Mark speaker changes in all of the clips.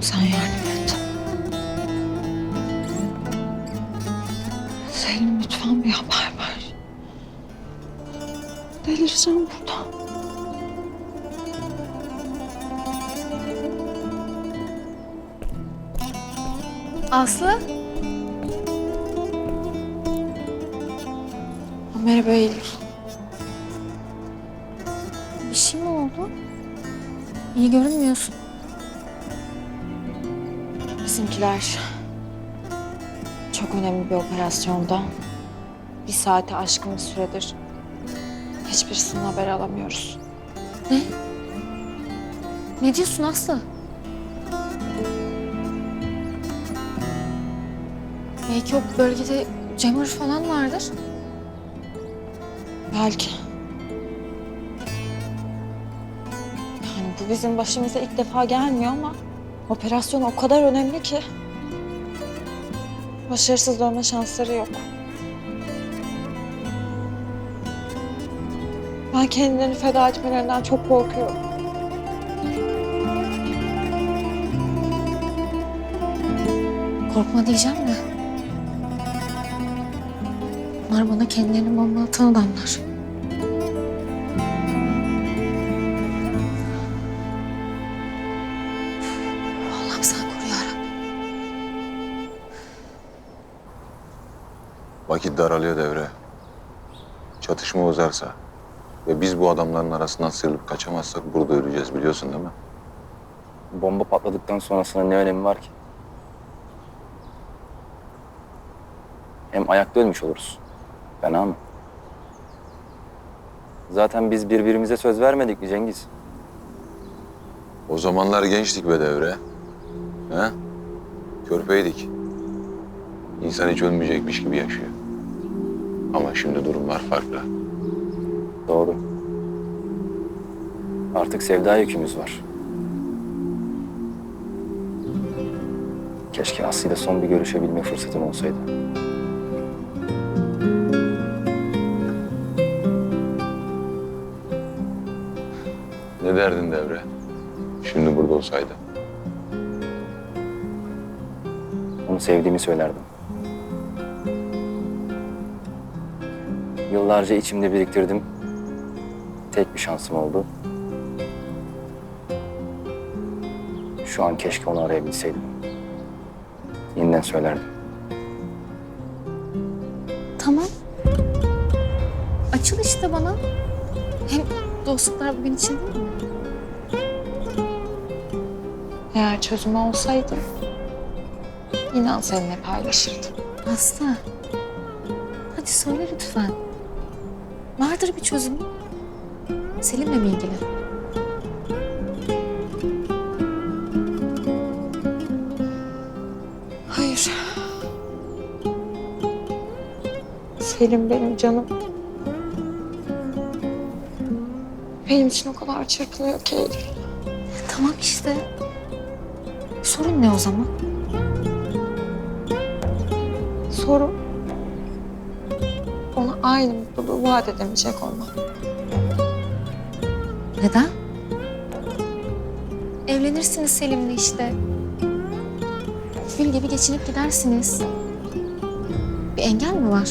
Speaker 1: Allah'ım sen yardım et. Selim lütfen bir haber ver. Delireceğim burada.
Speaker 2: Aslı?
Speaker 1: Merhaba Eylül.
Speaker 2: Bir şey mi oldu? İyi görünmüyorsun.
Speaker 1: Bizimkiler çok önemli bir operasyonda. Bir saate aşkın bir süredir hiçbirisinden haber alamıyoruz.
Speaker 2: Ne? Ne diyorsun Aslı? Belki o bölgede Cemur falan vardır.
Speaker 1: Belki. Yani bu bizim başımıza ilk defa gelmiyor ama operasyon o kadar önemli ki. Başarısız dönme şansları yok. Ben kendilerini feda etmelerinden çok korkuyorum.
Speaker 2: Korkma diyeceğim de. Bunlar bana kendilerini bomba atan adamlar.
Speaker 3: Vakit daralıyor devre. Çatışma uzarsa ve biz bu adamların arasından sıyrılıp kaçamazsak burada öleceğiz biliyorsun değil mi?
Speaker 4: Bomba patladıktan sonrasında ne önemi var ki? Hem ayakta ölmüş oluruz. Fena mı? Zaten biz birbirimize söz vermedik mi Cengiz?
Speaker 3: O zamanlar gençtik be devre. He? Körpeydik. İnsan hiç ölmeyecekmiş gibi yaşıyor. Ama şimdi durumlar farklı.
Speaker 4: Doğru. Artık sevda yükümüz var. Keşke Aslı'yla son bir görüşebilme fırsatım olsaydı.
Speaker 3: Ne derdin devre? Şimdi burada olsaydı.
Speaker 4: Onu sevdiğimi söylerdim. Yıllarca içimde biriktirdim. Tek bir şansım oldu. Şu an keşke onu arayabilseydim. Yeniden söylerdim.
Speaker 2: Tamam. Açıl işte bana. Hem dostluklar bugün için değil mi?
Speaker 1: Eğer çözümü olsaydı inan seninle paylaşırdım.
Speaker 2: Aslı. Hadi söyle lütfen. Vardır bir çözüm. Selim'le mi ilgili?
Speaker 1: Hayır. Selim benim canım. Benim için o kadar çırpınıyor ki Eylül.
Speaker 2: Tamam işte. Sorun ne o zaman?
Speaker 1: Sorun ona aynı mutluluğu vaat edemeyecek olmam.
Speaker 2: Neden? Evlenirsiniz Selim'le işte. Gül gibi geçinip gidersiniz. Bir engel mi var?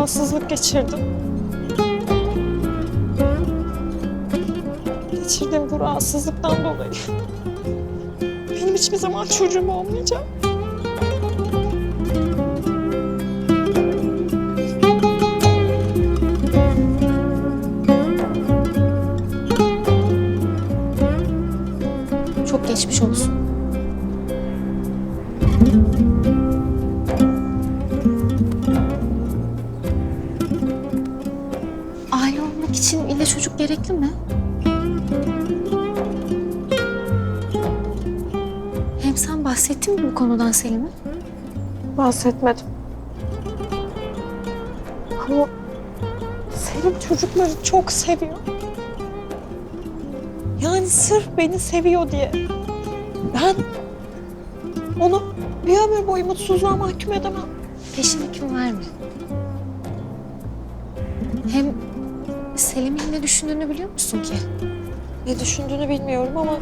Speaker 1: Rahatsızlık geçirdim. Geçirdiğim bu rahatsızlıktan dolayı benim hiçbir zaman çocuğum olmayacak.
Speaker 2: Çok geçmiş olsun. Çocuk gerekli mi? Hem sen bahsettin mi bu konudan Selim'e?
Speaker 1: Bahsetmedim. Ama Selim çocukları çok seviyor. Yani sırf beni seviyor diye. Ben onu bir ömür boyu mutsuzluğa mahkum edemem.
Speaker 2: Peşin hüküm verme. Hem Selim'in ne düşündüğünü biliyor musun ki?
Speaker 1: Ne düşündüğünü bilmiyorum ama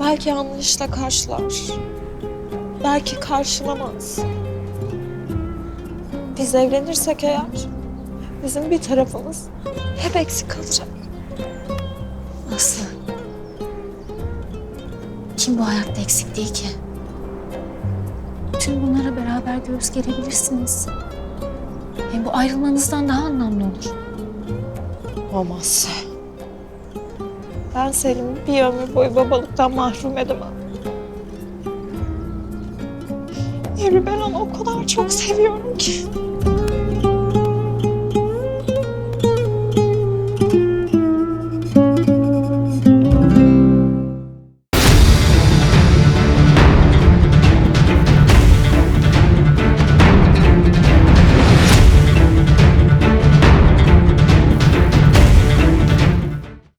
Speaker 1: belki anlayışla karşılar. Belki karşılamaz. Biz evlenirsek eğer bizim bir tarafımız hep eksik kalacak.
Speaker 2: Aslı. Kim bu hayatta eksik değil ki? Tüm bunlara beraber göğüs gerebilirsiniz. Hem bu ayrılmanızdan daha anlamlı olur.
Speaker 1: Olmaz. Ben Selim'i bir ömür boyu babalıktan mahrum edemem. Evri ben onu o kadar çok seviyorum ki.